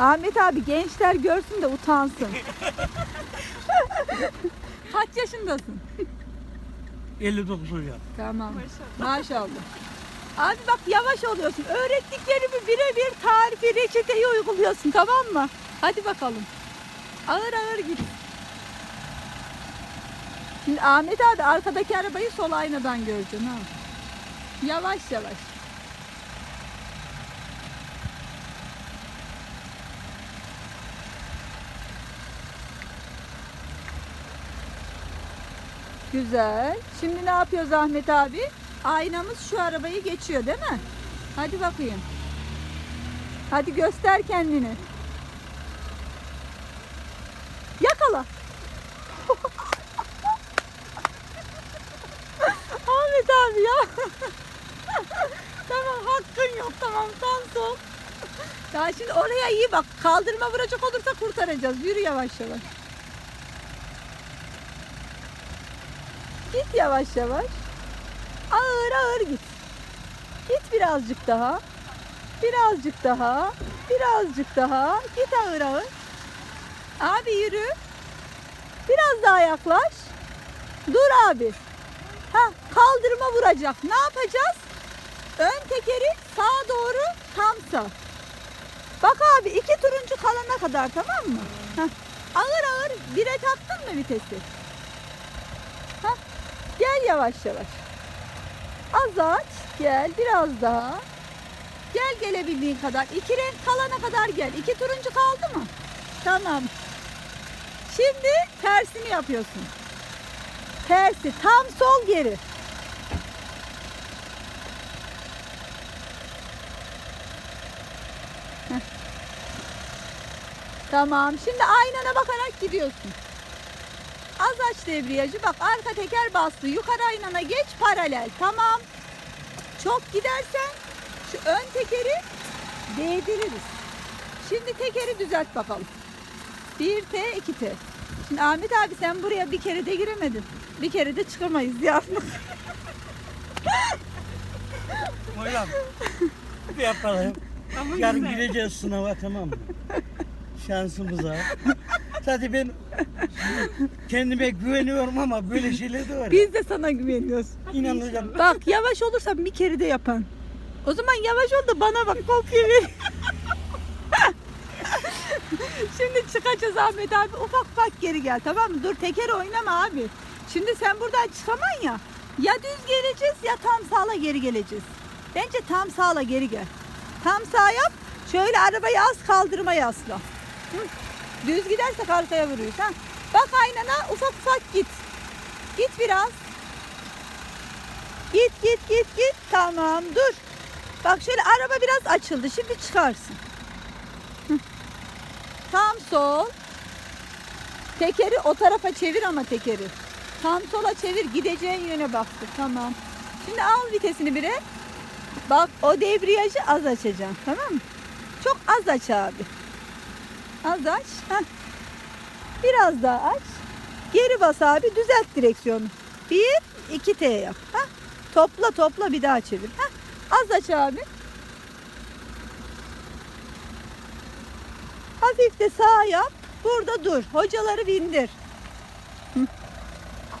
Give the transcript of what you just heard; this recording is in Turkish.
Ahmet abi gençler görsün de utansın. Kaç yaşındasın? 59 hocam. Tamam. Maşallah. Abi bak yavaş oluyorsun. Öğrettiklerimi birebir tarifi, reçeteyi uyguluyorsun tamam mı? Hadi bakalım. Ağır ağır git. Şimdi Ahmet abi arkadaki arabayı sol aynadan göreceksin ha. Yavaş yavaş. Güzel. Şimdi ne yapıyoruz Ahmet abi? Aynamız şu arabayı geçiyor değil mi? Hadi bakayım. Hadi göster kendini. Yakala. Ahmet abi ya. tamam hakkın yok tamam sen sol. Ya şimdi oraya iyi bak. Kaldırma vuracak olursa kurtaracağız. Yürü yavaş yavaş. Git yavaş yavaş. Ağır ağır git. Git birazcık daha. Birazcık daha. Birazcık daha. Git ağır ağır. Abi yürü. Biraz daha yaklaş. Dur abi. Ha, kaldırıma vuracak. Ne yapacağız? Ön tekeri sağa doğru tam sağ. Bak abi iki turuncu kalana kadar tamam mı? Hah. Ağır ağır bire taktın mı vitesi? Yavaş yavaş. Az aç. Gel biraz daha. Gel gelebildiğin kadar. İki renk kalana kadar gel. İki turuncu kaldı mı? Tamam. Şimdi tersini yapıyorsun. Tersi. Tam sol geri. Tamam. Şimdi aynana bakarak gidiyorsun. Az aç debriyajı. Bak arka teker bastı. Yukarı aynana geç paralel. Tamam. Çok gidersen şu ön tekeri değdiririz. Şimdi tekeri düzelt bakalım. 1T 2T. Şimdi Ahmet abi sen buraya bir kere de giremedin. Bir kere de çıkamayız yalnız. Hocam bir yapalım. Yarın gireceğiz sınava tamam mı? Şansımıza. Zaten ben kendime güveniyorum ama böyle şeyler de var. Biz de sana güveniyoruz. İnan hocam. Bak yavaş olursan bir kere de yapan. O zaman yavaş ol da bana bak kopya ver. Şimdi çıkacağız Ahmet abi. Ufak ufak geri gel tamam mı? Dur teker oynama abi. Şimdi sen buradan çıkaman ya. Ya düz geleceğiz ya tam sağla geri geleceğiz. Bence tam sağla geri gel. Tam sağ yap. Şöyle arabayı az kaldırma yasla. Hı. Düz gidersek arkaya vuruyoruz. Bak aynana ufak ufak git. Git biraz. Git git git git. Tamam dur. Bak şöyle araba biraz açıldı. Şimdi çıkarsın. Tam sol. Tekeri o tarafa çevir ama tekeri. Tam sola çevir. Gideceğin yöne baktı. Tamam. Şimdi al vitesini bire. Bak o debriyajı az açacaksın. Tamam mı? Çok az aç abi. Az aç. Heh. Biraz daha aç. Geri bas abi. Düzelt direksiyonu. Bir, iki T yap. Heh. Topla topla bir daha çevir. Heh. Az aç abi. Hafif de sağ yap. Burada dur. Hocaları bindir.